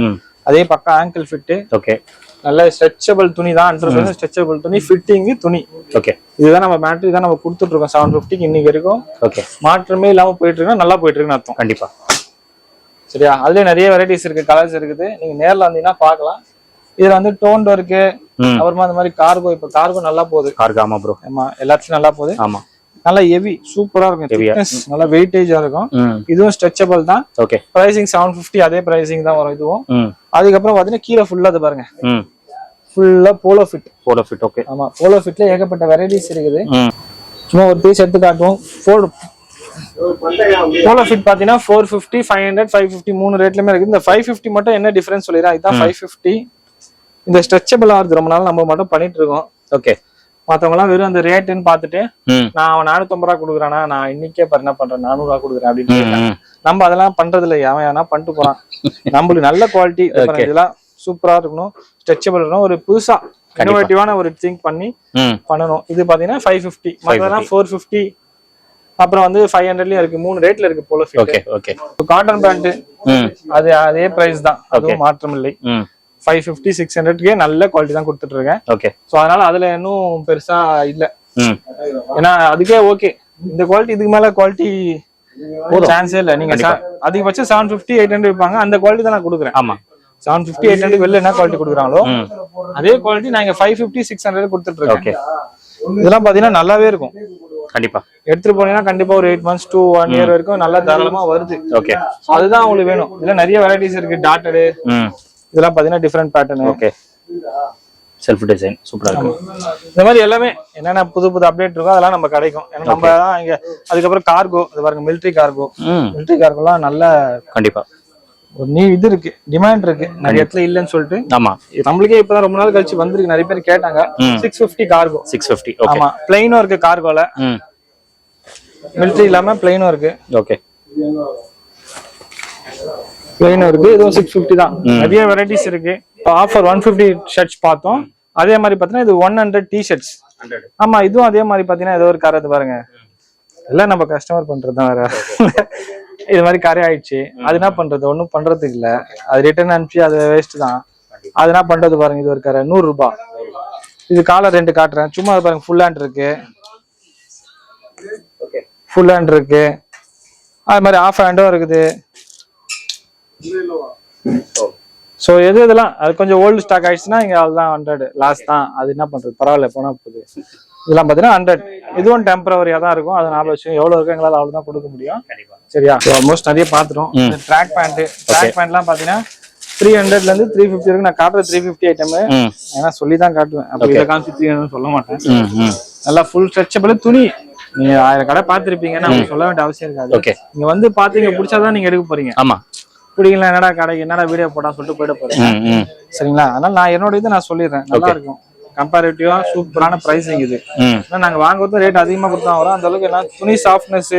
A: அதே பக்கா ஆங்கிள் ஃபிட்
B: ஓகே
A: நல்ல ஸ்ட்ரெச்சபிள் துணி தான். ஹண்ட்ரட் ஸ்ட்ரெச்சபிள் துணி ஃபிட்டிங் துணி.
B: ஓகே
A: இதுதான் நம்ம மேட்ரி தான் நம்ம கொடுத்துட்டு இருக்கோம். செவன் ஃபிஃப்டிக்கு இன்னைக்கு வரைக்கும்.
B: ஓகே
A: மாற்றமே இல்லாம போயிட்டு இருக்குன்னா நல்லா போயிட்டு இருக்குன்னு அர்த்தம்.
B: கண்டிப்பா.
A: சரியா? அதுலயே நிறைய வெரைட்டிஸ் இருக்கு கலர்ஸ் இருக்குது. நீங்க நேர்ல வந்தீங்கன்னா பார்க்கலாம். இதுல வந்து டோன் இருக்கு. அப்புறமா இந்த மாதிரி கார்கோ இப்ப கார்கோ நல்லா போகுது.
B: கார்க்கு ஆமா ப்ரோ
A: ஆமா எல்லாத்துலயும் நல்லா போகுது.
B: ஆமா.
A: நல்லா ஹெவி சூப்பரா இருக்கும். நல்லா வெயிட்டேஜா இருக்கும். இதுவும் ஸ்ட்ரெச்சபிள் தான்.
B: ஓகே
A: பிரைசிங் செவன் ஃபிஃப்டி அதே பிரைசிங் தான் வரும் இதுவும். அதுக்கப்புறம் பாத்தீங்கன்னா கீழே ஃபுல்லா அது பாருங்க. ஃபுல்லா polo fit
B: polo fit okay
A: ஆமா போலோ ஃபிட்ல ஏகப்பட்ட வெரைட்டிஸ் இருக்குது. சும்மா ஒரு பீஸ் எடுத்து காட்டுவோம். ஃபோர் போலோ ஃபிட் பாத்தீங்கன்னா four fifty five hundred five fifty மூணு ரேட்லயுமே இருக்கு. இந்த ஃபைவ் ஃபிஃப்டி மட்டும் என்ன டிஃபரன்ஸ் சொல்லிடுறேன்? இதுதான் ஃபைவ் ஃபிஃப்டி இந்த ஸ்ட்ரெச்சபிள் ஆகுது. ரொம்ப நாள் நம்ம மட்டும் பண்ணிட்டு இருக்கோம்.
B: ஓகே
A: மத்தவங்க எல்லாம் வெறும் அந்த ரேட்டுன்னு பார்த்துட்டு
B: ம்.
A: நான் அவன் நானூத்தம்பது ரூபா கொடுக்குறானா? நான் இன்னைக்கே பாரு என்ன பண்றேன்? நானூறு ரூபா கொடுக்குறேன் அப்படின்னு நம்ம அதெல்லாம் பண்றது இல்லை அவன் எதனா பண்ணிட்டு போறான்? நம்மளுக்கு நல்ல குவாலிட்டி இதெல்லாம் சூப்பரா இருக்கணும். ஸ்ட்ரெச்சபிள் இருக்கணும். ஒரு புதுசா இன்னோவேட்டிவான ஒரு திங்க் பண்ணி பண்ணணும். இது பாத்தீங்கன்னா ஃபைவ் ஃபிஃப்டி மற்றதெல்லாம் ஃபோர் ஃபிஃப்டி அப்புறம் வந்து ஃபைவ் ஹண்ட்ரட்லயும் இருக்கு. மூணு ரேட்ல இருக்கு போல
B: ஓகே ஓகே
A: காட்டன் பேண்ட் அது அதே பிரைஸ் தான். அதுவும் மாற்றம் இல்லை ஃபைவ் ஃபிஃப்டி சிக்ஸ் ஹண்ட்ரட்கே நல்ல குவாலிட்டி தான் கொடுத்துட்டு இருக்கேன்
B: ஓகே
A: ஸோ அதனால அதுல இன்னும் பெருசா இல்ல. ஏன்னா அதுக்கே ஓகே இந்த குவாலிட்டி இதுக்கு மேல குவாலிட்டி சான்ஸே இல்ல. நீங்க அதிகபட்சம் செவன் ஃபிஃப்டி எயிட் ஹண்ட்ரட் இருப்பாங்க அந்த குவாலிட்டி தான் நான் கொடுக்குறேன்.
B: ஆமா.
A: செவன் ஃபிஃப்டி எயிட் ஹண்ட்ரட் வெளில என்ன குவாலிட்டி கொடுக்குறாங்களோ அதே குவாலிட்டி நான் இங்க ஃபைவ் ஃபிஃப்டி சிக்ஸ் ஹண்ட்ரட் கொடுத்துட்டு இருக்கேன் இதெல்லாம் பாத்தீங்கன்னா நல்லாவே இருக்கும்.
B: கண்டிப்பா.
A: எடுத்துட்டு போனீங்கன்னா கண்டிப்பா ஒரு eight months to one year வரைக்கும் நல்லா தாராளமா வருது.
B: ஓகே
A: அதுதான் உங்களுக்கு வேணும். இதுல நிறைய வெரைட்டிஸ் இருக்கு. டாட்டடு இதெல்லாம் பாத்தீங்கன்னா different pattern
B: okay self design சூப்பரா இருக்கு.
A: இந்த மாதிரி எல்லாமே என்னென்ன புது புது அப்டேட் இருக்கோ அதெல்லாம் நம்ம கிடைக்கும். ஏன்னா நம்ம தான் இங்க அதுக்கப்புறம் கார்கோ இது பாருங்க மிலிட்ரி கார்கோ
B: ம்.
A: மிலிட்ரி கார்கோலாம் நல்ல
B: கண்டிப்பா.
A: ஒரு நீ இது இருக்கு. டிமாண்ட் இருக்கு. நிறைய இடத்துல இல்லைன்னு சொல்லிட்டு.
B: ஆமா.
A: நம்மளுக்கே இப்பதான் ரொம்ப நாள் கழிச்சு வந்திருக்கு. நிறைய பேர் கேட்டாங்க. Six fifty cargo
B: six okay
A: ஆமா. பிளைனும் இருக்கு கார்கோல மிலிட்ரி இல்லாம பிளைனும் இருக்கு.
B: ஓகே
A: பிளைனும் இருக்கு. இதுவும் சிக்ஸ் பிப்டி தான். நிறைய வெரைட்டிஸ் இருக்கு. இப்போ ஆஃபர் ஒன் பிப்டி ஷர்ட்ஸ் பார்த்தோம். அதே மாதிரி பார்த்தீங்கன்னா இது ஒன் ஹண்ட்ரட் டி ஷர்ட்ஸ் ஆமா இதுவும் அதே மாதிரி பார்த்தீங்கன்னா ஏதோ ஒரு கார் அது பாருங்க. எல்லாம் நம்ம கஸ்டமர் பண்றது தான் வேற. இது மாதிரி கரை ஆயிடுச்சு. அது என்ன பண்றது? ஒன்றும் பண்றதுக்கு இல்ல. அது ரிட்டர்ன் அனுப்பிச்சு அது வேஸ்ட் தான். அது என்ன பண்றது பாருங்க இது ஒரு கரை. நூறு ரூபாய். இது காலர் ரெண்டு காட்டுறேன். சும்மா பாருங்க ஃபுல் ஹேண்ட் இருக்கு. ஃபுல் ஹேண்ட் இருக்கு. அது மாதிரி ஆஃப் ஹேண்டும் இருக்குது. ஸோ எது இதெல்லாம் அது கொஞ்சம் ஓல்டு ஸ்டாக் ஆயிடுச்சுன்னா இங்க அதுதான் ஹண்ட்ரட் லாஸ்ட் தான். அது என்ன பண்றது? பரவாயில்ல போனா போகுது. இதெல்லாம் பார்த்தீங்கன்னா ஹண்ட்ரட் இதுவும் டெம்பரவரியா தான் இருக்கும். அது நாலு வருஷம். எவ்வளவு இருக்கு எங்களால் அவ்வளோ தான் கொடுக்க முடியும். சரியா? ஆல்மோஸ்ட் நிறைய பார்த்துட்டோம்
B: ம்.
A: ட்ராக் பேண்ட் ட்ராக் பேண்ட்லாம் பார்த்தீங்கன்னா த்ரீ ஹண்ட்ரட்ல இருந்து த்ரீ ஃபிஃப்டி இருக்கு நான் காட்டுற த்ரீ ஃபிஃப்டி ஐட்டம் ஏன்னா சொல்லி தான் காட்டுவேன் அப்போ இதை காமிச்சு த்ரீ ஹண்ட்ரட் சொல்ல மாட்டேன். நல்லா ஃபுல் ஸ்ட்ரெச்சபிள் துணி. நீங்க ஆயிரம் கடை பார்த்திருப்பீங்க நான் உங்களுக்கு சொல்ல வேண்டிய அவசியம் இருக்காது.
B: ஓகே.
A: நீங்க வந்து பாத்தீங்க பிடிச்சாதான் நீங்க எடுக்க போறீங்க.
B: ஆமா.
A: பிடிக்கல என்னடா கடைக்கு என்னடா வீடியோ போட்டா சொல்லிட்டு போயிட போறேன் சரிங்களா? அதனால நான் என்னோட இது நான் சொல்லிடுறேன். நல்லா இருக்கும். கம்பேரிட்டிவா சூப்பரான பிரைசிங் இது. ஏன்னா நாங்க வாங்குறது ரேட் அதிகமா கொடுத்தா வரும். அந்த அளவுக்கு என்ன? துணி சாஃப்ட்னஸ்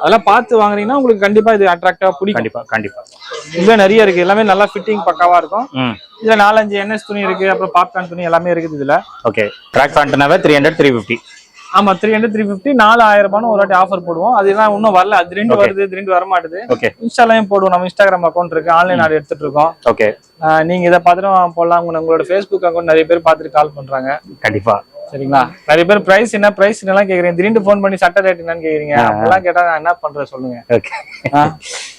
A: அதெல்லாம் பார்த்து வாங்குனீங்கன்னா உங்களுக்கு கண்டிப்பா இது அட்ராக்டிவா பிடிக்கும்.
B: கண்டிப்பா கண்டிப்பா.
A: இதுல நிறைய இருக்கு. எல்லாமே நல்லா ஃபிட்டிங் பக்காவா இருக்கும். இதுல நாலஞ்சு என்எஸ் துணி இருக்கு. அப்புறம் பாப்கார்ன் துணி எல்லாமே இருக்குது இதுல.
B: ஓகே. ட்ராக் பேண்ட்னாவே த்ரீ ஹண்ட்ரட் த்ரீ ஃபிஃப்டி
A: ஆமா த்ரீ ஹண்ட்ரட் த்ரீ ஃபிஃப்டி நாலு ஆயிரம் ரூபான்னு ஒரு வாட்டி ஆஃபர் போடுவோம். அதெல்லாம் இன்னும் வரல. அது ரெண்டு வருது ரெண்டு வர மாட்டுது இன்ஸ்டாலையும் போடுவோம். நம்ம இன்ஸ்டாகிராம் அக்கௌண்ட் இருக்கு. ஆன்லைன் ஆர்டர் எடுத்துட்டு இருக்கோம்.
B: ஓகே
A: நீங்க இதை பார்த்துட்டு போடலாம் உங்க- உங்களோட ஃபேஸ்புக் அக்கௌண்ட் நிறைய பேர் பார்த்துட்டு கால் பண்றாங்க.
B: கண்டிப்பா.
A: சரிங்களா? நிறைய பேர் பிரைஸ் என்ன பிரைஸ் எல்லாம் கேக்குறீங்க? திடீர்னு ஃபோன் பண்ணி சட்டை ரேட் என்னன்னு கேக்குறீங்க. அப்பெல்லாம் கேட்டா நான் என்ன பண்றேன் சொல்லுங்க?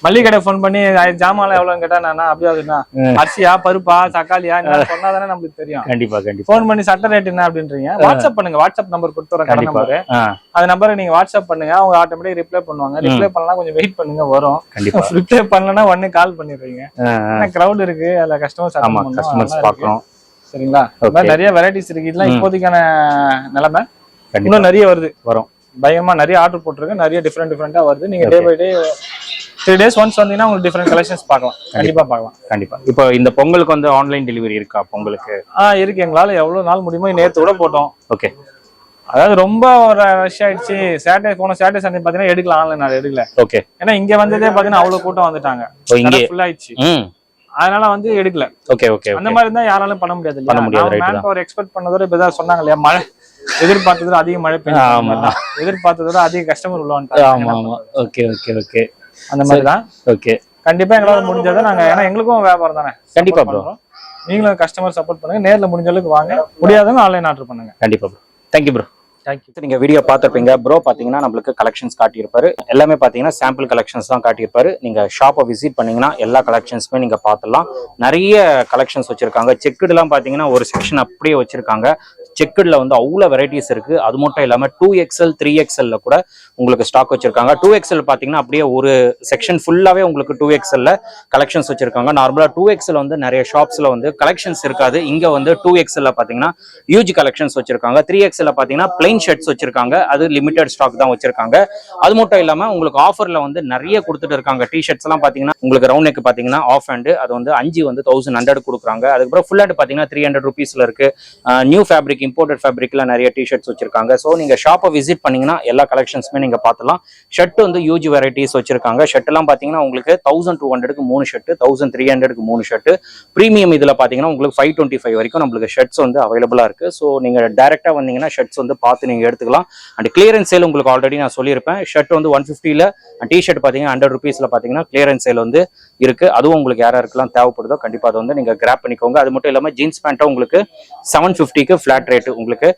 A: மளிகை கடை ஃபோன் பண்ணி "ஐ, ஜாமான்லாம் எவ்வளவுன்னு கேட்டா நான் அப்படியே அதுனா அரிசியா பருப்பா தக்காளியா? மாதிரி சொன்னாதானே நம்மளுக்கு தெரியும்.
B: கண்டிப்பா கண்டிப்பா.
A: ஃபோன் பண்ணி சட்டை ரேட் என்ன அப்படின்றீங்க? வாட்ஸ்அப் பண்ணுங்க. வாட்ஸ்அப் நம்பர் கொடுத்துறேன் கடை நம்பர் அந்த நம்பரை நீங்க வாட்ஸ்அப் பண்ணுங்க. அவங்க ஆட்டோமேட்டிக் ரிப்ளை பண்ணுவாங்க. ரிப்ளை பண்ணலாம் கொஞ்சம் வெயிட் பண்ணுங்க வரும்.
B: கண்டிப்பா.
A: ரிப்ளை பண்ணலன்னா உடனே கால் பண்ணிடுறீங்க. ஏன்னா கிரௌட் இருக்கு. அதுல கஸ்டமர்ஸ்
B: கஸ்டமர்ஸ் பாக்குறோம்
A: சரிங்களா? நிறைய வெரைட்டிஸ் இருக்கு இதெல்லாம் இப்போதைக்கான நிலைமை.
B: கண்டிப்பா.
A: இன்னும் நிறைய வருது.
B: வரும்.
A: பயங்கரமா நிறைய ஆர்டர் போட்டிருக்கு நிறைய டிஃப்ரெண்ட் டிஃப்ரெண்டா வருது. நீங்க day by day three days once வந்தீங்கன்னா உங்களுக்கு டிஃப்ரெண்ட் கலெக்ஷன்ஸ் பார்க்கலாம். கண்டிப்பா. பார்க்கலாம்.
B: கண்டிப்பா. இப்போ இந்த பொங்கலுக்கு வந்து ஆன்லைன் டெலிவரி இருக்கா பொங்கலுக்கு?
A: ஆ இருக்கு. எங்களால எவ்வளவு நாள் முடியுமோ நேத்து கூட போட்டோம்.
B: ஓகே
A: அதாவது ரொம்ப ஒரு ரஷ் ஆயிடுச்சு. சாட்டர்டே போன சாட்டர்டே சண்டே பாத்தீங்கன்னா எடுக்கலாம். ஆன்லைன் நான் எடுக்கல.
B: ஓகே
A: ஏன்னா இங்க வந்ததே பாத்தீங்கன்னா அவ்வளவு கூட்டம் வந்துட்டாங்க.
B: இங்கே.
A: ஃபுல் ஆயிடுச்சு. அதனால வந்து எடுக்கல.
B: ஓகே ஓகே
A: அந்த மாதிரி இருந்தா யாராலும் பண்ண முடியாது
B: பண்ண முடியாது,
A: மேன் பவர் எக்ஸ்பெக்ட் பண்ணதோட இப்ப ஏதாவது சொன்னாங்க இல்லையா? மழை எதிர்பார்த்ததோட அதிக மழை. பெய்யும் எதிர்பார்த்ததோட அதிக கஸ்டமர் உள்ள
B: ஆமா ஆமா. ஓகே ஓகே ஓகே
A: அந்த மாதிரி தான்.
B: ஓகே
A: கண்டிப்பா எங்களால முடிஞ்சதை நாங்க ஏன்னா எங்களுக்கும் வியாபாரம் தானே.
B: கண்டிப்பா.
A: பண்றோம். நீங்களும் கஸ்டமர் சப்போர்ட் பண்ணுங்க. நேர்ல முடிஞ்ச அளவுக்கு வாங்க. முடியாதவங்க ஆன்லைன் ஆர்டர் பண்ணுங்க.
B: கண்டிப்பா bro thank you bro
A: thank you
B: நீங்கள் வீடியோ பார்த்துருப்பீங்க. ப்ரோ பார்த்தீங்கன்னா நம்மளுக்கு கலெக்ஷன்ஸ் காட்டியிருப்பாரு. எல்லாமே பார்த்தீங்கன்னா சாம்பிள் கலெக்ஷன்ஸ் தான் காட்டியிருப்பாரு. நீங்கள் ஷாப்பை விசிட் பண்ணிங்கன்னா எல்லா கலெக்ஷன்ஸுமே நீங்கள் பார்த்துடலாம். நிறைய கலெக்ஷன்ஸ் வச்சுருக்காங்க. செக்குடுலாம் பார்த்தீங்கன்னா ஒரு செக்ஷன் அப்படியே வச்சுருக்காங்க. செக்குடில் வந்து அவ்வளோ வெரைட்டிஸ் இருக்குது அது மட்டும் இல்லாமல் டூ எக்ஸ்எல் த்ரீ எக்ஸ்எல்ல கூட உங்களுக்கு ஸ்டாக் வச்சிருக்காங்க. டூ எக்ஸ்எல் பாத்தீங்கன்னா அப்படியே ஒரு செக்ஷன் ஃபுல்லாவே உங்களுக்கு டூ எக்ஸ்எல்ல கலெக்ஷன்ஸ் வச்சிருக்காங்க. நார்மலா டூ எக்ஸ்எல் வந்து நிறைய ஷாப்ஸ்ல வந்து கலெக்ஷன்ஸ் இருக்காது. இங்க வந்து டூ எக்ஸ்எல்ல பாத்தீங்கன்னா யூஜி கலெக்ஷன்ஸ் வச்சிருக்காங்க. த்ரீ எக்ஸ்எல்ல பாத்தீங்கன்னா பிளைன் ஷர்ட்ஸ் வச்சிருக்காங்க. அது லிமிடெட் ஸ்டாக் தான் வச்சிருக்காங்க. அது மட்டும் இல்லாம உங்களுக்கு ஆஃபர்ல வந்து நிறைய கொடுத்துட்டு இருக்காங்க. டி ஷர்ட்ஸ் எல்லாம் பாத்தீங்கன்னா உங்களுக்கு ரவுண்ட் நெக் பாத்தீங்கன்னா ஆஃப் ஹேண்ட் அது வந்து அஞ்சு வந்து தௌசண்ட் ஹண்ட்ரட் கொடுக்குறாங்க. அதுக்கப்புறம் ஃபுல் ஹேண்ட் பாத்தீங்கன்னா த்ரீ ஹண்ட்ரட் ருபீஸ்ல இருக்கு. நியூ ஃபேப்ரிக் இம்போர்ட்டட் ஃபேப்ரிக்ல நிறைய டி ஷர்ட்ஸ் வச்சிருக்காங்க. ஸோ நீங்க ஷாப்பை விசிட் பண்ணீங்கன்னா எல்லா கலெக்ஷன்ஸுமே நீங்க பார்த்துலாம் ஷர்ட் வந்து யூஜி வெரைட்டிஸ் வச்சிருக்காங்க. ஷர்ட் எல்லாம் பாத்தீங்கன்னா உங்களுக்கு தௌசண்ட் டூ ஹண்ட்ரடுக்கு மூணு ஷர்ட் தௌசண்ட் த்ரீ ஹண்ட்ரடுக்கு மூணு ஷர்ட் ப்ரீமியம் இதுல பாத்தீங்கன்னா உங்களுக்கு ஃபைவ் டுவெண்ட்டி ஃபைவ் வரைக்கும் நம்மளுக்கு ஷர்ட்ஸ் வந்து அவைலபிளா இருக்கு. ஸோ நீங்க டைரக்டா வந்தீங்கன்னா ஷர்ட்ஸ் வந்து பார்த்து நீங்க எடுத்துக்கலாம். அண்ட் கிளியரன்ஸ் சேல் உங்களுக்கு ஆல்ரெடி நான் சொல்லியிருப்பேன். ஷர்ட் வந்து ஒன் ஃபிஃப்டியில் டி ஷர்ட் பார்த்தீங்கன்னா ஹண்ட்ரட் ருபீஸில் பார்த்தீங்கன்னா கிளியரன்ஸ் சேல் வந்து இருக்கு. அதுவும் உங்களுக்கு யார் யாருக்கெல்லாம் தேவைப்படுதோ கண்டிப்பாக அதை வந்து நீங்கள் கிராப் பண்ணிக்கோங்க. அது மட்டும் இல்லாமல் ஜீன்ஸ் பேண்ட்டும் உங்களுக்கு செவன் ஃபிஃப்டிக்கு ஃபிளாட் ரேட்டு உங்களுக்கு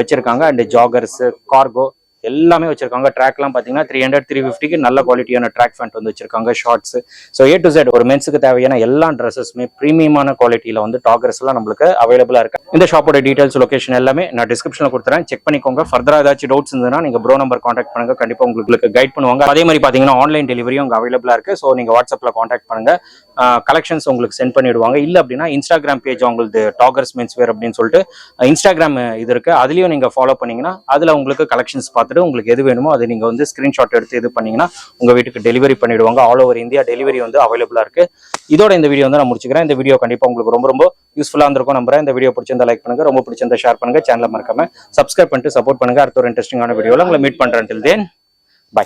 B: வச்சிருக்காங்க. அண்ட் ஜாகர்ஸ் கார்கோ எல்லாமே வச்சிருக்காங்க. ட்ராக்லாம் பார்த்தீங்கன்னா த்ரீ ஹண்ட்ரட் த்ரீ ஃபிஃப்டிக்கு நல்ல குவாலிட்டியான ட்ராக் ஃபேண்ட் வந்து வச்சிருக்காங்க shorts so A to set ஒரு மென்ஸுக்கு தேவையான எல்லா ட்ரெஸ்ஸஸுமே ப்ரீமியமான குவாலிட்டியில் வந்து டாகர்ஸ் எல்லாம் நம்மளுக்கு அவைலபிளாக இருக்கு. இந்த ஷாப்போட டீடைல்ஸ் லொகேஷன் எல்லாமே நான் டிஸ்கிரிப்ஷனில் கொடுத்துறேன். செக் பண்ணிக்கோங்க. ஃபர்தராக ஏதாச்சும் டவுட்ஸ் இருந்ததுன்னா நீங்கள் ப்ரோ நம்பர் காண்டாக்ட் பண்ணுங்க. கண்டிப்பாக உங்களுக்கு கைட் பண்ணுவாங்க. அதே மாதிரி பார்த்தீங்கன்னா ஆன்லைன் டெலிவரியும் அங்கே அவைலபிளாக இருக்கு. ஸோ நீங்கள் வாட்ஸ்அப்பில் காண்டாக்ட் பண்ணுங்க. கலெக்ஷன்ஸ் உங்களுக்கு சென்ட் பண்ணிடுவாங்க. இல்லை அப்படின்னா இன்ஸ்டாகிராம் பேஜ் உங்களுக்கு டாகர்ஸ் மென்ஸ் வேர் அப்படின்னு சொல்லிட்டு இன்ஸ்டாகிராம் இது இருக்கு. அதுலேயும் நீங்கள் ஃபாலோ பண்ணீங்கன்னா அதில் உங்களுக்கு கலெக்ஷன்ஸ் பார்த்துட்டு உங்களுக்கு எது வேணுமோ அதை நீங்கள் வந்து ஸ்க்ரீன்ஷாட் எடுத்து இது பண்ணீங்கன்னா உங்கள் வீட்டுக்கு டெலிவரி பண்ணிடுவாங்க. ஆல் ஓவர் இந்தியா டெலிவரி வந்து அவைலபிளாக இருக்கு. இதோட இந்த வீடியோ வந்து நான் முடிச்சுக்கிறேன். இந்த வீடியோ கண்டிப்பாக உங்களுக்கு ரொம்ப ரொம்ப யூஸ்ஃபுல்லாக இருந்திருக்கும் நம்புறேன். இந்த வீடியோ பிடிச்சிருந்தா லைக் பண்ணுங்க. ரொம்ப பிடிச்சிருந்தா ஷேர் பண்ணுங்க. சேனலை மறக்காம சப்ஸ்கிரைப் பண்ணிட்டு சப்போர்ட் பண்ணுங்க. அடுத்த ஒரு இன்ட்ரெஸ்டிங்கான வீடியோவில் உங்களை மீட் பண்ணுறேன் டில் தேன் பை